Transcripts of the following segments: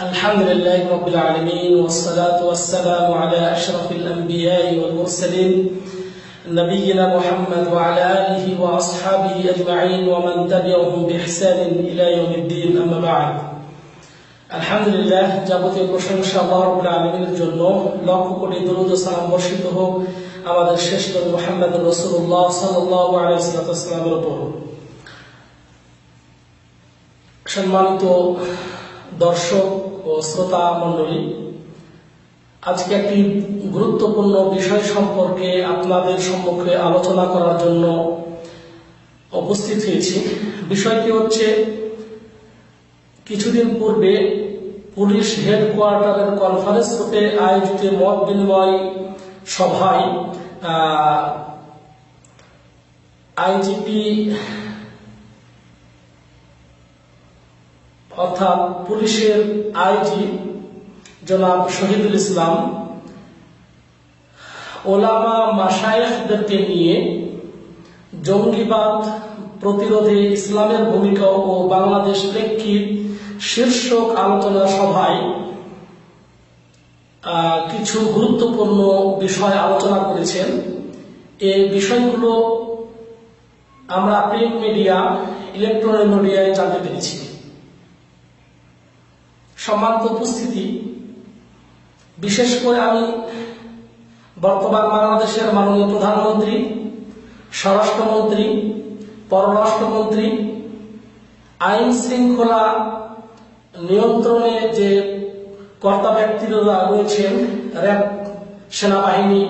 الحمد لله رب العالمين والصلاة والسلام على أشرف الأنبياء والمرسلين نبينا محمد وعلى آله وأصحابه أجمعين ومن تبعهم بإحسان إلى يوم الدين أما بعد আলহামদুলিল্লাহ যাবতীয় প্রশংসা আল্লাহ রাব্বুল আলামিনের জন্য লক্ষ কোটি দরুদ ও সালাম বর্ষিত হোক আমাদের শেষ নবী মুহাম্মদ রাসূলুল্লাহ সাল্লাল্লাহু আলাইহি ওয়াসাল্লামের উপর সম্মানিত দর্শক ও শ্রোতা মণ্ডলী, আজকে একটি গুরুত্বপূর্ণ বিষয় সম্পর্কে আপনাদের সম্মুখে আলোচনা করার জন্য উপস্থিত হয়েছি। বিষয়টি হচ্ছে, কিছুদিন পূর্বে পুলিশ হেডকোয়ার্টারের কনফারেন্স রূপে আয়োজিত মত বিনিময় সভায় আইজিপি অর্থাৎ পুলিশের আইজি জনাব শহীদুল ইসলাম, ওলামা মাসায়েখদেরকে নিয়ে জঙ্গিবাদ প্রতিরোধে ইসলামের ভূমিকা ও বাংলাদেশ প্রেক্ষিত শীর্ষক আলোচনা সভায় কিছু গুরুত্বপূর্ণ বিষয় আলোচনা করেছেন। এই বিষয়গুলো আমরা প্রিন্ট মিডিয়া ইলেকট্রনিক মিডিয়ায় জানতে পেরেছি। সম্মানিত উপস্থিতি। বিশেষ করে আমি বর্তমান বাংলাদেশের মাননীয় প্রধানমন্ত্রী, স্বরাষ্ট্রমন্ত্রী, পররাষ্ট্রমন্ত্রী, আইন শৃঙ্খলা নিয়ন্ত্রণে যে কর্তা ব্যক্তিরা রয়েছেন, র্যাব, সেনাবাহিনী,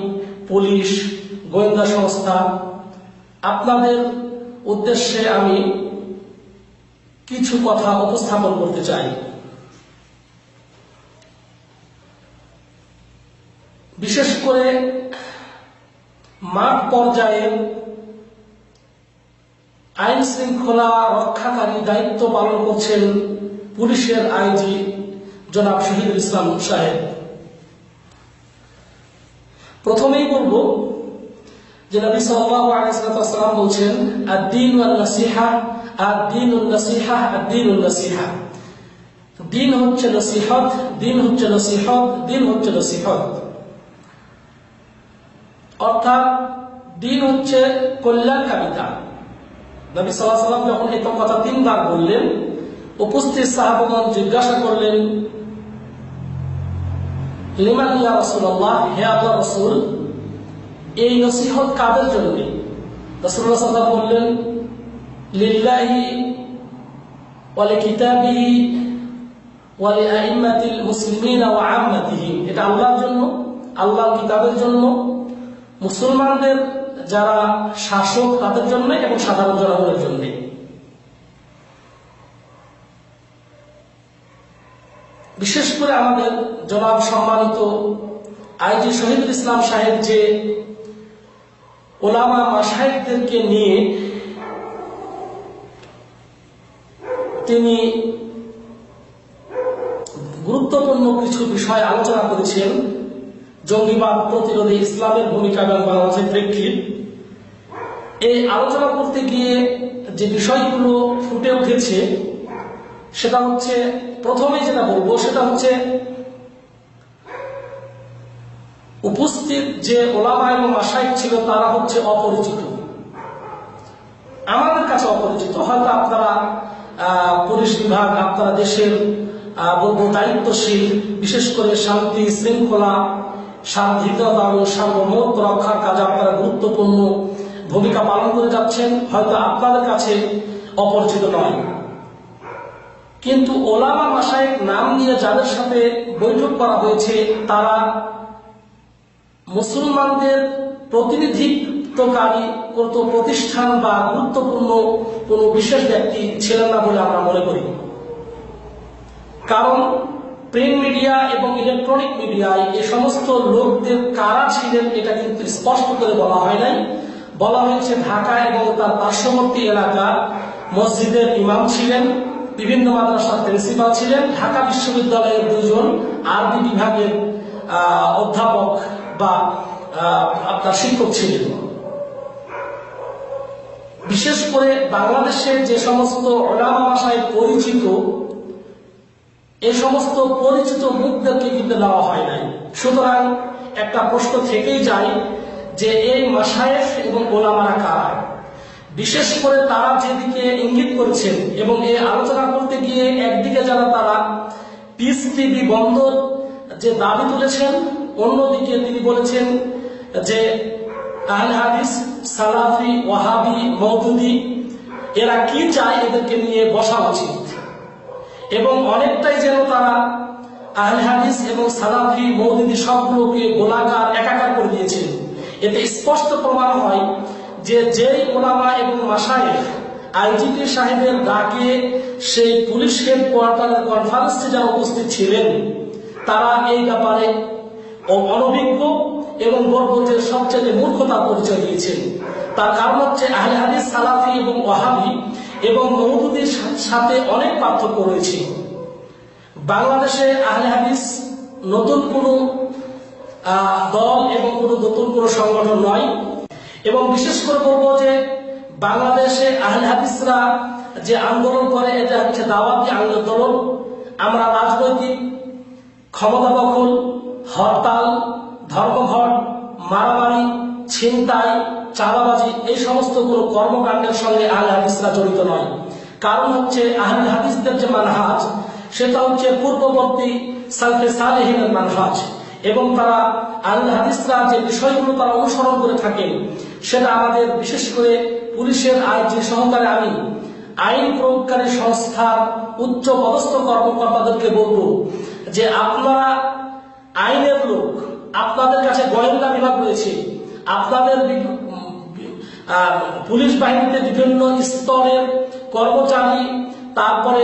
পুলিশ, গোয়েন্দা সংস্থা, আপনাদের উদ্দেশ্যে আমি কিছু কথা উপস্থাপন করতে চাই। বিশেষ করে মাঠ পর্যায়ে আইন শৃঙ্খলা রক্ষাকারী দায়িত্ব পালন করছেন পুলিশের আইজি জনাব শহীদুল ইসলাম সাহেব। প্রথমেই বলব যে নবী সাল্লাল্লাহু বলছেন আদ-দীন ওয়ান নাসিহা আদ-দীন ওয়ান নাসিহা আদ-দীন নাসিহা দিন হচ্ছে নসিহত, দিন হচ্ছে নসিহত, দিন হচ্ছে নসিহত। অর্থাৎ দিন হচ্ছে কল্যাণ কল্যাণকামিতা নবী সাল্লাহ সাল্লাম যখন এই কথা তিনবার বললেন, উপস্থিত সাহাবগণ জিজ্ঞাসা করলেন, লিমান ইয়া রাসূলুল্লাহ? হে আল্লাহ রাসূল, এই নসিহত কাদের জন্য রাসূলুল্লাহ সাল্লাল্লাহু বললেন, লিল্লাহি ওয়া লিকিতাবিহি ওয়া লিআইম্মাতিল মুসলিমিন ওয়া আম্মাতিহিম। এটা আল্লাহর জন্য, আল্লাহর কিতাবের জন্য মুসলমানদের যারা শাসক তাদের জন্য এবং সাধারণ জনগণের জন্য। বিশেষ করে আমাদের জনাব সম্মানিত আইজি শহীদুল ইসলাম সাহেব যে ওলামা মাসাহেবদেরকে নিয়ে তিনি গুরুত্বপূর্ণ কিছু বিষয় আলোচনা করেছেন জঙ্গিবাদ প্রতিরোধে ইসলামের ভূমিকা এবং বাংলাদেশের প্রেক্ষিত। এই আলোচনা করতে গিয়ে যে বিষয়গুলো ফুটে উঠেছে, সেটা হচ্ছে, প্রথমে যেটা বলব, সেটা হচ্ছে উপস্থিত যে ওলামা এবং আশাই ছিল, তারা হচ্ছে অপরিচিত। আমাদের কাছে অপরিচিত। হয়তো আপনারা পুলিশ বিভাগ, আপনারা দেশের বলব দায়িত্বশীল, বিশেষ করে শান্তি, শৃঙ্খলা স্বাধীনতা এবং সার্বভৌমত্ব রক্ষার কাজে আপনারা গুরুত্বপূর্ণ ভূমিকা পালন করে যাচ্ছেন, হয়তো আপনাদের কাছে অপরিচিত নয়। কিন্তু ওলামা মাসায় নাম নিয়ে যাদের সাথে বৈঠক করা হয়েছে, তারা মুসলমানদের প্রতিনিধিত্বকারী কোন প্রতিষ্ঠান বা গুরুত্বপূর্ণ কোন বিশেষ ব্যক্তি ছিলেন না বলে আমরা মনে করি। কারণ প্রিন্ট মিডিয়া এবং ইলেকট্রনিক মিডিয়ায় এ সমস্ত লোকদের কারা ছিলেন, এটা কিন্তু স্পষ্ট করে বলা হয় নাই। বলা হয়েছে ঢাকা এবং তার পার্শ্ববর্তী এলাকার মসজিদের ইমাম ছিলেন, বিভিন্ন মাদ্রাসার প্রিন্সিপাল ছিলেন, ঢাকা বিশ্ববিদ্যালয়ের দুজন আরবি বিভাগের অধ্যাপক বা আপনার শিক্ষক ছিলেন। বিশেষ করে বাংলাদেশের যে সমস্ত ওলামা ভাষায় পরিচিত এই সমস্ত পরিচিত মুখদেরকে কিন্তু নেওয়া হয় নাই। সুতরাং একটা প্রশ্ন থেকেই যায় যে এই মাসায়েফ এবং ওলামারা কারা? বিশেষ করে তারা যেদিকে ইঙ্গিত করছেন এবং এই আলোচনা করতে গিয়ে একদিকে যারা তারা পিস টিভি বন্দর যে দাবি তুলেছেন, অন্যদিকে তিনি বলেছেন যে আহলে সালাফি, ওয়াহাবি মৌদুদি এরা কি চায় এদেরকে নিয়ে বসা উচিত? এবং অনেকটাই যেন তারা আহলে হাদিস এবং সালাফি মৌদুদি সবগুলোকে গোলাকার, একাকার করে দিয়েছেন এতে স্পষ্ট প্রমাণ হয় যে যেই ওলামা এবং মাসায় আইজিপি সাহেবের ডাকে সেই পুলিশ হেডকোয়ার্টারের কনফারেন্সে যারা উপস্থিত ছিলেন, তারা এই ব্যাপারে অনভিজ্ঞ এবং বর্বতের সবচেয়ে মূর্খতার পরিচয় দিয়েছেন। তার কারণ হচ্ছে আহলে হাদিস, সালাফি এবং ওয়াহাবি এবং মৌদুদির সাথে অনেক পার্থক্য রয়েছে। বাংলাদেশে আহলে হাদিস নতুন কোনো দল এবং কোনো নতুন কোনো সংগঠন নয়। এবং বিশেষ করে বলব যে বাংলাদেশে আহলে হাদিসরা যে আন্দোলন করে, এটা হচ্ছে দাওয়াতি আন্দোলন আমরা রাজনৈতিক ক্ষমতা দখল, হরতাল, ধর্মঘট মারামারি ছিনতাই, চাঁদাবাজি, এই সমস্ত কোনো কর্মকাণ্ডের সঙ্গে আহলে হাদিসরা জড়িত নয়। কারণ হচ্ছে আহলে হাদিসদের যে মানহাজ, সেটা হচ্ছে পূর্ববর্তী সালফে সালেহিনের মানহাজ। এবং তারা আহলে হাদিসরা যে বিষয়গুলো তারা অনুসরণ করে থাকেন, সেটা আমাদের বিশেষ করে পুলিশের আইজি সহকারে আমি আইন প্রয়োগকারী সংস্থার উচ্চ পদস্থ কর্মকর্তাদেরকে বলব যে আপনারা আইনের লোক আপনাদের কাছে গোয়েন্দা বিভাগ রয়েছে। আপনাদের পুলিশ বাহিনীতে বিভিন্ন স্তরের কর্মচারী, তারপরে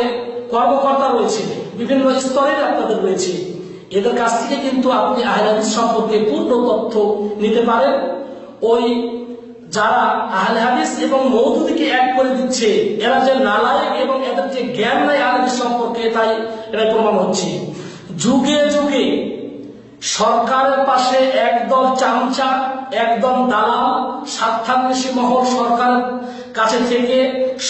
কর্মকর্তা রয়েছে। বিভিন্ন স্তরের আপনাদের রয়েছে। এদের কাছ থেকে কিন্তু আপনি আহলাদিস সম্পর্কে পূর্ণ তথ্য নিতে পারেন। ওই যারা আহলে হাদিস এবং মৌদুদিকে এক করে দিচ্ছে, এরা যে নালায়ক এবং এদের যে জ্ঞান নাই আহলে সম্পর্কে, তাই এটা প্রমাণ হচ্ছে। যুগে যুগে সরকারের পাশে একদল চামচা, একদল দালাল স্বার্থান্বেষী মহল সরকারের কাছে থেকে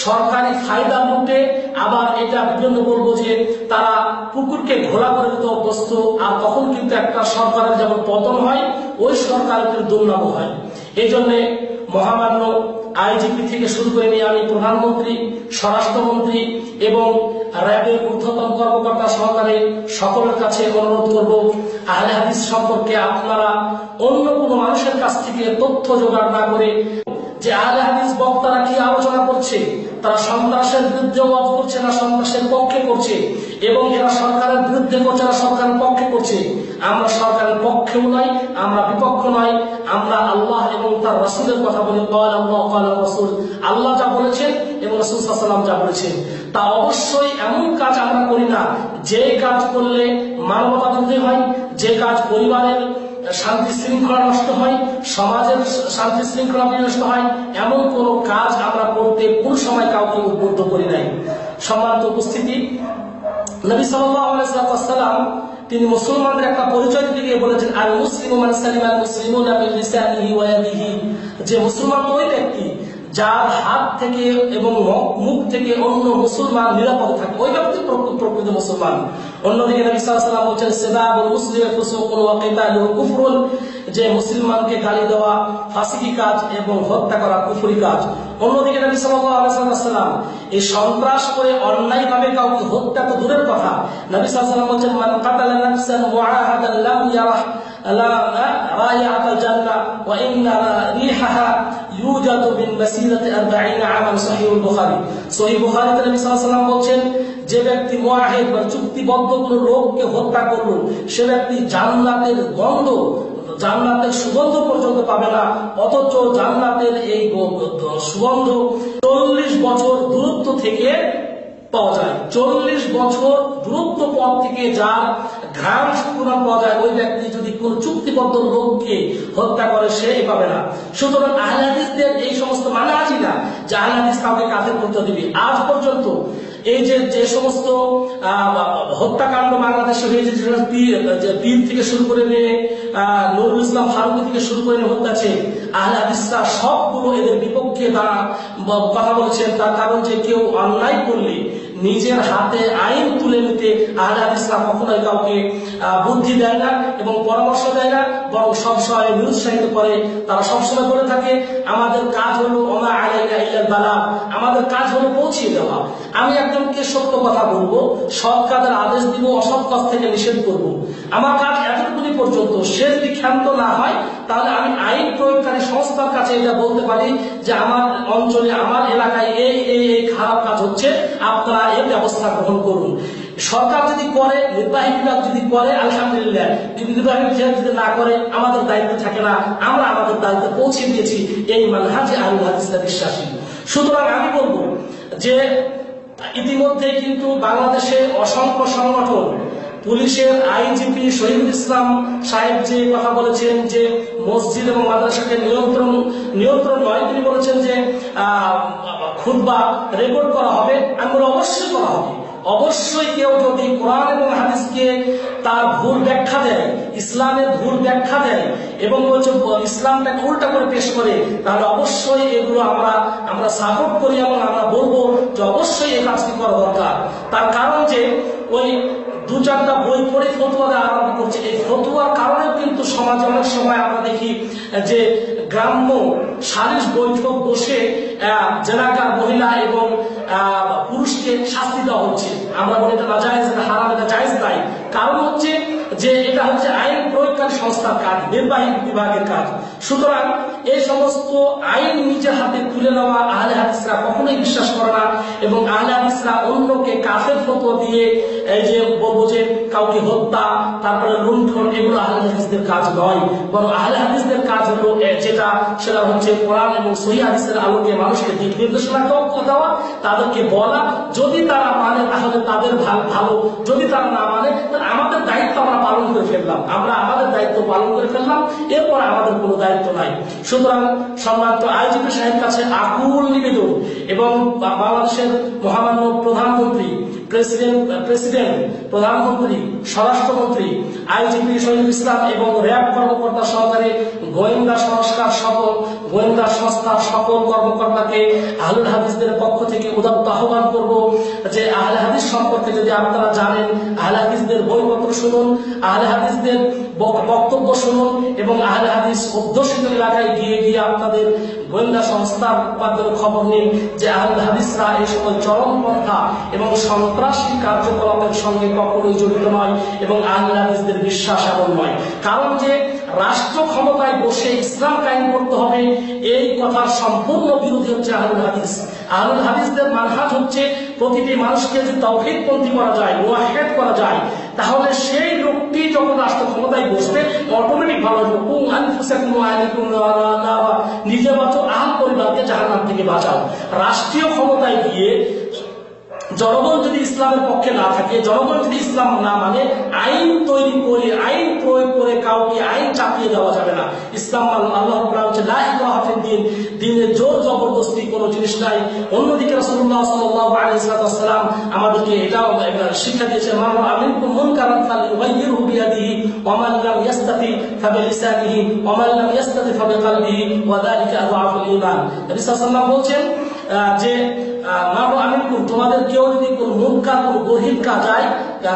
সরকারি ফায়দা লুটে আবার এটা বিভিন্ন বলব যে তারা পুকুরকে ঘোলা করে দিতে অভ্যস্ত, আর তখন কিন্তু একটা সরকারের যেমন পতন হয়, ওই সরকারের কিন্তু দুর্নাম হয়। এই জন্যে মহামান্য আইজিপি থেকে শুরু করে নিয়ে আমি প্রধানমন্ত্রী, স্বরাষ্ট্রমন্ত্রী এবং র্যাবের ঊর্ধ্বতন কর্মকর্তা সহকারে সকলের কাছে অনুরোধ করব, আহলে হাদিস সম্পর্কে আপনারা অন্য কোনো মানুষের কাছ থেকে তথ্য জোগাড় না করে যে আহলে হাদিস বক্তারা কি আলোচনা করছে, তারা সন্ত্রাসের বিরুদ্ধে ওয়াজ করছে না সন্ত্রাসের পক্ষে করছে এবং এরা সরকারের বিরুদ্ধে করছে না সরকারের পক্ষে করছে আমরা সরকারের পক্ষেও নাই আমরা বিপক্ষ নাই আমরা আল্লাহ এবং তার রাসুলের কথা বলি। কয়াল আল্লাহ রাসুল। আল্লাহ যা বলেছেন এবং রাসুল যা বলেছেন। তা অবশ্যই এমন কাজ আমরা করি না, যে কাজ করলে মানবতা বৃদ্ধি হয়, যে কাজ পরিবারের শান্তি শৃঙ্খলা নষ্ট হয়, সমাজের শান্তি শৃঙ্খলা বিনষ্ট হয়, এমন কোন কাজ আমরা করতে কোন সময় কাউকে উদ্বুদ্ধ করি নাই। সম্মানিত উপস্থিতি, নবী সাল্লাম তিনি মুসলমানদের একটা পরিচয় দিতে গিয়ে বলেছেন আর মুসলিম মান সালিম আল মুসলিমুনা মিন যে মুসলমান ওই ব্যক্তি যার হাত থেকে এবং মুখ থেকে অন্য মুসলমান নিরাপদ থাকে। ওই ব্যক্তি প্রকৃত মুসলমান। অন্যদিকে বলছেন সিবাবুল মুসলিম ফুসুকুন ওয়া কিতালুহু কুফরুন। যে মুসলমানকে গালি দেওয়া, ফাসিকি কাজ এবং হত্যা করা কুফরি কাজ। অন্যদিকে নবী সাল্লাল্লাহু এই সন্ত্রাস করে অন্যায়ভাবে কাউকে হত্যা তো দূরের কথা। নবী বলছেন, মান কাতালা ইউজাদু মাসিরাতি 40 আমান সহিহুল বুখারী সহিহ বুখারীতে নবী সাল্লাল্লাহু আলাইহি ওয়াসাল্লাম বলছেন, যে ব্যক্তি বা চুক্তিবদ্ধ লোককে হত্যা করল, সে ব্যক্তি জান্নাতের গন্ধ, জান্নাতের সুগন্ধ পর্যন্ত পাবে না, অথচ জান্নাতের এই সুগন্ধ চল্লিশ বছর দূরত্ব থেকে পাওয়া যায়। চল্লিশ বছর দূরত্ব পথ থেকে যার ঘ্রাণ সুগুণ পাওয়া যায়, ওই ব্যক্তি যদি কোন চুক্তিবদ্ধ লোককে হত্যা করে, সে পাবে না। সুতরাং আহলাদিসদের এই সমস্ত মানে আছি না যে আহলাদিস কাউকে কাফের করতে দিবে। আজ পর্যন্ত এই যে যে সমস্ত হত্যাকাণ্ড বাংলাদেশে হয়েছে যে থেকে শুরু করে নিয়ে নুরুল ইসলাম ফারুকি থেকে শুরু করে নিয়ে হত্যা আছে, আহলে হাদিসরা সবগুলো এদের বিপক্ষে তারা কথা বলেছেন। তার কারণ যে কেউ অন্যায় করলে নিজের হাতে আইন তুলে নিতে আহলে হাদিসরা কখনোই কাউকে বুদ্ধি দেয় না এবং পরামর্শ দেয় না, বরং সবসময় নিরুৎসাহিত করে। তারা সবসময় করে থাকে, আমাদের কাজ হলো ওমা আলাইনা ইল্লাল বালাগ আমাদের কাজ হলো পৌঁছিয়ে দেওয়া। আমি একজনকে সত্য কথা বলব, সৎ কাজের আদেশ দিব, অসৎ কাজ থেকে নিষেধ করব। আমার কাজ এতটুকুনি পর্যন্ত সে যদি ক্ষান্ত না হয়, তাহলে আমি আইন প্রয়োগকারী সংস্থার কাছে এটা বলতে পারি যে, আমার অঞ্চলে, আমার এলাকায় এই এই খারাপ কাজ হচ্ছে, আপনারা এর ব্যবস্থা গ্রহণ করুন। সরকার যদি করে, নির্বাহী বিভাগ যদি করে, আলহামদুলিল্লাহ। কিন্তু নির্বাহী বিভাগ যদি না করে, আমাদের দায়িত্ব থাকে না। আমরা আমাদের দায়িত্ব পৌঁছে দিয়েছি। এই মানহাজে আলু হাদিসটা বিশ্বাসী সুতরাং আমি বলব যে ইতিমধ্যে কিন্তু বাংলাদেশে অসংখ্য সংগঠন পুলিশের আইজিপি শহীদুল ইসলাম সাহেব যে কথা বলেছেন যে মসজিদ এবং মাদ্রাসাকে নিয়ন্ত্রণ নিয়ন্ত্রণ নয়, তিনি বলেছেন যে খুদ্া রেকর্ড করা হবে, আমি অবশ্যই করা হবে। অবশ্যই কেউ যদি কোরআন এবং হাদিসকে তার ভুল ব্যাখ্যা দেয়, ইসলামের ভুল ব্যাখ্যা দেয় এবং বলছে, ইসলামটাকে উল্টা করে পেশ করে, তাহলে অবশ্যই এগুলো আমরা আমরা সাপোর্ট করি এবং আমরা বলব যে অবশ্যই এই কাজটি করা দরকার। তার কারণ যে, ওই দু চারটা বই পড়ে ফতুয়া দেওয়া আরম্ভ করছে। এই ফতুয়ার কারণে কিন্তু সমাজ অনেক সময় আমরা দেখি যে গ্রাম্য সালিশ বৈঠক বসে জেলাকার মহিলা এবং পুরুষকে শাস্তি দেওয়া হচ্ছে। আমরা বলি এটা না জায়েজ এটা হারাম, এটা জায়েজ কারণ হচ্ছে যে এটা হচ্ছে আইন প্রয়োগকারী সংস্থার কাজ, নির্বাহী বিভাগের কাজ। সুতরাং এই সমস্ত আইন নিজের হাতে তুলে নেওয়া আহলে হাদিসরা কখনোই বিশ্বাস করে না এবং আহলে হাদিসরা অন্যকে কাফের ফটো দিয়ে এই যে যে কাউকে হত্যা, তারপরে লুণ্ঠন, এগুলো আহলে হাদিসদের কাজ নয়। বরং আহলে কাজ হলো যেটা, সেটা হচ্ছে কোরআন এবং সহি আলোকে মানুষকে দিক নির্দেশনা দেওয়া- তাদেরকে বলা, যদি তারা মানে তাহলে তাদের ভাল- যদি তারা না মানে আমাদের দায়িত্ব আমরা পালন করে ফেললাম। আমরা আমাদের দায়িত্ব পালন করে ফেললাম, এরপর আমাদের কোনো দায়িত্ব নাই। সুতরাং সম্মানিত আইজিপি সাহেব কাছে আকুল নিবেদন এবং বাংলাদেশের মহামান্য প্রধানমন্ত্রী প্রেসিডেন্ট প্রেসিডেন্ট প্রধানমন্ত্রী স্বরাষ্ট্রমন্ত্রী আইজিপি শহীদুল ইসলাম এবং র্যাব কর্মকর্তা সহকারে গোয়েন্দা সংস্কার সকল গোয়েন্দা সংস্থার সকল কর্মকর্তাকে আহলুল হাদিসদের পক্ষ থেকে উদাত্ত আহ্বান করব যে আহলে হাদিস সম্পর্কে যদি আপনারা জানেন, আহলে হাদিসদের বইপত্র শুনুন, আহলে হাদিসদের বক- বক্তব্য শুনুন এবং আহলে হাদিস অধ্যুষিত এলাকায় গিয়ে গিয়ে আপনাদের গোয়েন্দা সংস্থার মাধ্যমে খবর নিন যে আহলে হাদিসরা এই সকল চরমপন্থা এবং সন্ত্রাসী কার্যকলাপের সঙ্গে কখনোই জড়িত নয় এবং আহলে হাদিসদের বিশ্বাস এমন নয়। কারণ যে রাষ্ট্র ক্ষমতায় বসে ইসলাম কায়েম করতে হবে এই কথার সম্পূর্ণ বিরোধী হচ্ছে আহুল হাদিস। আহুল হাদিসদের মানহাজ হচ্ছে প্রতিটি মানুষকে যদি তৌহিদপন্থী করা যায় ওয়াহেদ করা যায়, তাহলে সেই লোকটি যখন রাষ্ট্র ক্ষমতায় বসবে অটোমেটিক ভালো হবে নারা। নিজে বাঁচো আহ পরিবারকে জাহান্নাম থেকে বাঁচাও। রাষ্ট্রীয় ক্ষমতায় গিয়ে জনগণ যদি ইসলামের পক্ষে না থাকে, জনগণ যদি ইসলাম না মানে আইন তৈরি করে, আইন প্রয়োগ করে কাউকে আইন চাপিয়ে দেওয়া যাবে না। ইসলাম আল্লাহ হচ্ছে দিন। দিনে জোর জবরদস্তি কোনো জিনিস নাই। অন্যদিকে রাসূলুল্লাহ সাল্লাল্লাহু আলাইহি আমাদেরকে এটাও শিক্ষা দিয়েছে মান বিয়াদিহি ওয়া মান ইয়াস্তাতি মান লাম ইয়াস্তাতি যালিকা আযআফুল ঈমান। নবী সাল্লাল্লাহু আলাইহি ওয়াসাল্লাম বলছেন যে তোমাদের কেউ যদি কোন মুনকার কোন গরিব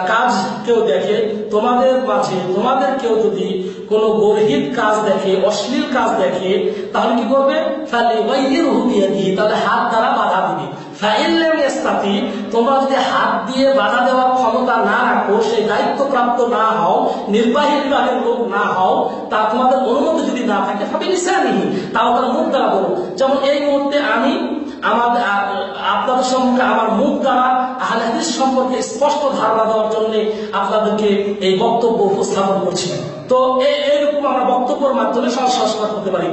কাজ কেউ দেখে, তোমাদের মাঝে, তোমাদের কেউ যদি কোন গরিব কাজ দেখে, অশ্লীল কাজ দেখে, তাহলে কি করবে? তাহলে তাহলে হাত দ্বারা বাধা দিবে। তোমরা যদি হাত দিয়ে বাধা দেওয়ার ক্ষমতা না রাখো সেই দায়িত্বপ্রাপ্ত না হও, নির্বাহী বিভাগের লোক না হও, তা তোমাদের অনুমতি যদি না থাকে তাও তারা মুখ দ্বারা যেমন এই মুহূর্তে আমি আমাদের আপনাদের সম্পর্কে আমার মুখ দ্বারা আহলে হাদিস সম্পর্কে স্পষ্ট ধারণা দেওয়ার জন্য আপনাদেরকে এই বক্তব্য উপস্থাপন করছি তো এই- এইরকম আমরা বক্তব্যের মাধ্যমে সংস্কার করতে পারি।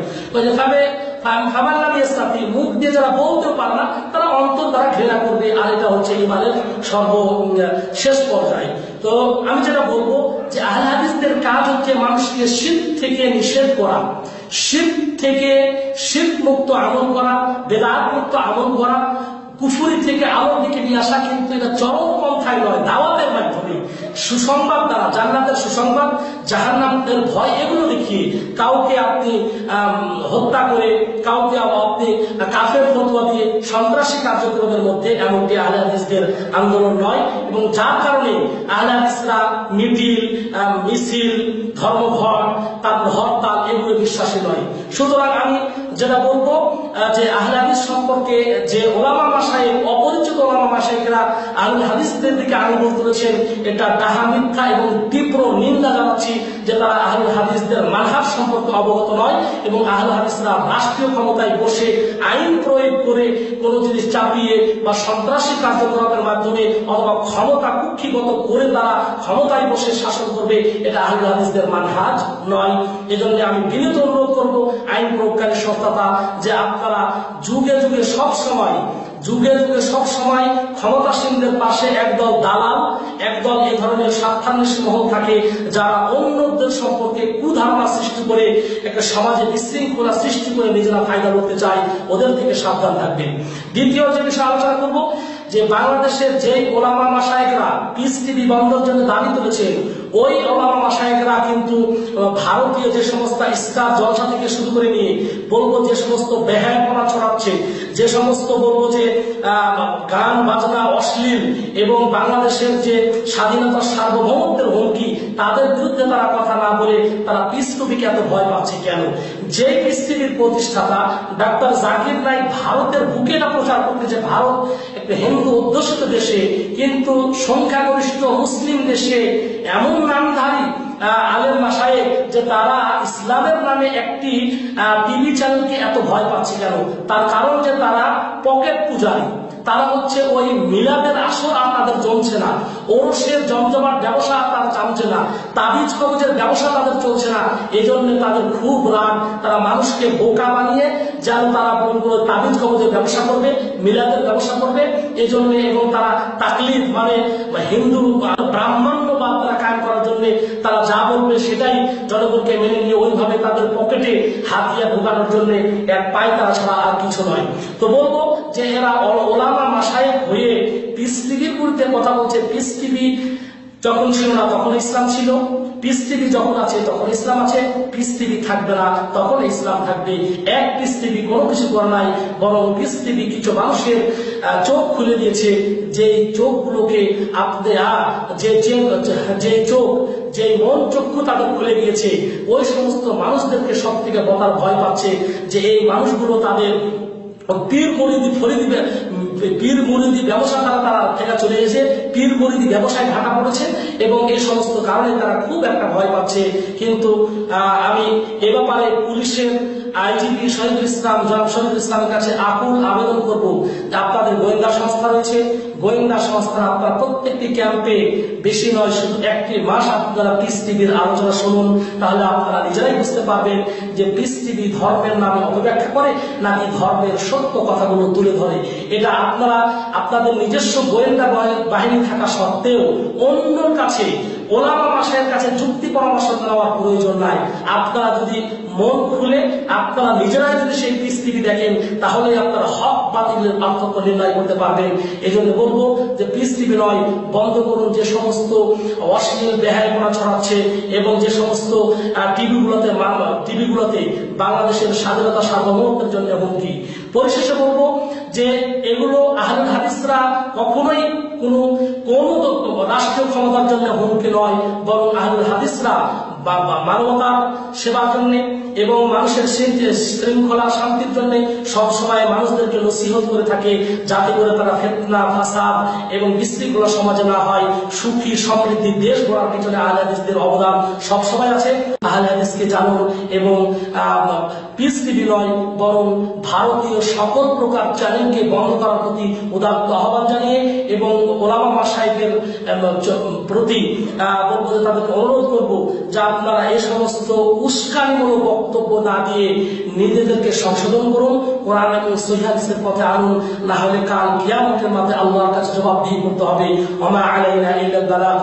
মুখ দিয়ে যারা বলতে পারে না, তারা অন্তর দ্বারা ঘৃণা করবে, আর এটা হচ্ছে ইমানের সর্ব শেষ পর্যায়ে। তো আমি যেটা বলব যে আহলে হাদিসদের কাজ হচ্ছে মানুষকে শীত থেকে নিষেধ করা। শীত থেকে শীত মুক্ত আমল করা বেদাত আমল করা, কুফুরি থেকে আলোর দিকে নিয়ে আসা কিন্তু এটা চরম পন্থায় নয়, দাওয়াতের মাধ্যমে। সুসংবাদ দ্বারা, জান্নাতের সুসংবাদ জাহান্নামের ভয় এগুলো দেখিয়ে কাউকে আপনি হত্যা করে, কাউকে আপনি কাফের ফতোয়া দিয়ে সন্ত্রাসী কার্যক্রমের মধ্যে এমনটি আহলে হাদিসদের আন্দোলন নয় এবং যার কারণে আহলে হাদিসরা মিটিল মিছিল, ধর্মঘট তারপর হরতাল এগুলো বিশ্বাসী নয়। সুতরাং আমি যেটা বলব যে আহলে হাদিস সম্পর্কে যে ওলামা মাসায় অপরিচিত ওলামা মাসাইকরা আহলে হাদিসদের দিকে আঙুল তুলেছেন, এটা ডাহা মিথ্যা এবং তীব্র নিন্দা জানাচ্ছি যে তারা আহলে হাদিসদের মানহাজ সম্পর্কে অবগত নয় এবং আহলে হাদিসরা রাষ্ট্রীয় ক্ষমতায় বসে আইন প্রয়োগ করে কোনো জিনিস চাপিয়ে বা সন্ত্রাসী কার্যকলাপের মাধ্যমে অথবা ক্ষমতা কুক্ষিগত করে তারা ক্ষমতায় বসে শাসন করবে, এটা আহলে হাদিসদের মানহাজ নয়। এজন্য আমি বিনীত অনুরোধ করব, আইন প্রয়োগকারী সংস্থাটা যে আপনারা যুগে যুগে সব সময়, যুগে যুগে সব সময় ক্ষমতাসীনদের পাশে একদল দালাল, একদল এই ধরনের স্বার্থান্বেষী মহল থাকে যারা অন্যদের সম্পর্কে কুধারণা সৃষ্টি করে একটা সমাজে বিশৃঙ্খলা সৃষ্টি করে নিজেরা ফায়দা করতে চায়, ওদের থেকে সাবধান থাকবেন দ্বিতীয় যে বিষয়ে আলোচনা করব, যে বাংলাদেশের যে ওলামা মাসায়করা পিস টিভি বন্ধের জন্য দাবি তুলেছেন ওই ওলামা মাসায়করা কিন্তু ভারতীয় যে সমস্ত স্টার জলসা থেকে শুরু করে নিয়ে, বলব যে সমস্ত বেহায়পনা ছড়াচ্ছে, যে সমস্ত বলব যে গান বাজনা অশ্লীল এবং বাংলাদেশের যে স্বাধীনতা সার্বভৌমত্বের হুমকি, তাদের বিরুদ্ধে তারা কথা না বলে তারা টুপিকে এত ভয় পাচ্ছে কেন? যে টিভির প্রতিষ্ঠাতা ডাক্তার জাকির নাইক ভারতের বুকে না প্রচার করতে যে ভারত একটা হিন্দু অধ্যুষিত দেশে, কিন্তু সংখ্যাগরিষ্ঠ মুসলিম দেশে এমন নামধারী আহ, আলেম মাসায়ে যে তারা ইসলামের নামে একটি টিভি চ্যানেলকে এত ভয় পাচ্ছে কেন? তার কারণ যে তারা পকেট পূজারী। তারা হচ্ছে ওই মিলাদের আসর আর তাদের জমছে না। ওরসের জমজমার ব্যবসা আর তারা জানছে না। তাবিজ কবজের ব্যবসা তাদের চলছে না। এই জন্য তাদের খুব রাগ। তারা মানুষকে বোকা বানিয়ে যেন তারা তাবিজ কবজের ব্যবসা করবে, মিলাদের ব্যবসা করবে। এই জন্য এবং তারা তাকলিদ মানে হিন্দু ব্রাহ্মণ্যবাদ তারা কায়েম করার জন্য তারা যা বলবে সেটাই জনগণকে মেনে নিয়ে ওইভাবে তাদের পকেটে হাত দিয়ে ঢোকানোর জন্য এক পায় তারা ছাড়া আর কিছু নয়। তো বলব যে এরা ওল- ওলামা মাসায় হয়ে পিস টিভির বিরুদ্ধে কথা বলছে। পিস টিভি যখন ছিল না তখন ইসলাম ছিল। পিস টিভি যখন আছে তখন ইসলাম আছে। পিস টিভি থাকবে না তখন ইসলাম থাকবে। এক পিস টিভি কোনো কিছু করে নাই, বরং পিস টিভি কিছু মানুষের চোখ খুলে দিয়েছে যে চোখগুলোকে আপনি যে- যে চোখ, যে মন চক্ষু তাদের খুলে গিয়েছে ওই সমস্ত মানুষদেরকে সব থেকে বলার ভয় পাচ্ছে যে এই মানুষগুলো তাদের পীর মরিদি ফরিদি পীর মরিদি ব্যবসা তারা তারা থেকে চলে এসে পীর মরিদি ব্যবসায় ঢাকা পড়েছে এবং এই সমস্ত কারণে তারা খুব একটা ভয় পাচ্ছে। কিন্তু আমি এ ব্যাপারে পুলিশের আইজিপি শহীদুল ইসলাম, জনাব শহীদুল ইসলামের কাছে আকুল আবেদন করব যে আপনাদের গোয়েন্দা সংস্থা রয়েছে। গোয়েন্দা সংস্থা আপনার প্রত্যেকটি ক্যাম্পে বেশি নয়, শুধু একটি মাস আপনারা পিস টিভির আলোচনা শুনুন, তাহলে আপনারা নিজেরাই বুঝতে পারবেন যে পিস টিভি ধর্মের নামে অপব্যাখ্যা করে নাকি ধর্মের সত্য কথাগুলো তুলে ধরে। এটা আপনারা, আপনাদের নিজস্ব গোয়েন্দা বাহি- বাহিনী থাকা সত্ত্বেও অন্যর কাছে ওলামা মাসায়ের কাছে যুক্তি পরামর্শ নেওয়ার প্রয়োজন নাই। আপনারা যদি মন খুলে, আপনারা নিজেরাই যদি সেই টিভি দেখেন তাহলে আপনারা হক বাতিলের পার্থক্য নির্ণয় করতে পারবেন। এই জন্য বলব যে টিভি নয়, বন্ধ করুন যে সমস্ত অশ্লীল বেহায়পনা ছড়াচ্ছে এবং যে সমস্ত টিভিগুলোতে টিভিগুলোতে বাংলাদেশের স্বাধীনতা সার্বভৌমত্বের জন্য হুমকি। পরিশেষে বলব যে এগুলো আহল হাদিসরা কখনোই কোনো কোন রাষ্ট্রীয় ক্ষমতার জন্য হুমকি নয়, বরং আহল হাদিসরা বা মানবতার সেবার জন্য এবং মানুষের শৃঙ্খলা, শান্তির জন্য সবসময় মানুষদেরকে নসিহত করে থাকে যাতে করে তারা ফেতনা, ফাসাদ এবং বিশৃঙ্খলা সমাজে না হয়। সুখী, সমৃদ্ধি, দেশ গড়ার পিছনে আহলে হাদিসদের অবদান সবসময় আছে। আহলে হাদিসকে জানুন এবং পিস টিভি নয়, বরং ভারতীয় সকল প্রকার চ্যানেলকে বন্ধ করার প্রতি উদাত্ত আহ্বান জানিয়ে এবং ওলামা মাসাইদের প্রতি তাদেরকে অনুরোধ করব যে আপনারা এই সমস্ত উস্কান উস্কানিমূলক বক্তব্য না দিয়ে নিজেদেরকে সংশোধন করুন, কোরআন এবং সহিদের পথে আনুন, না হলে কাল কিয়ামতের মাঝে আল্লাহর কাছে জবাবদিহি করতে হবে। ইল্লাল বালাগ।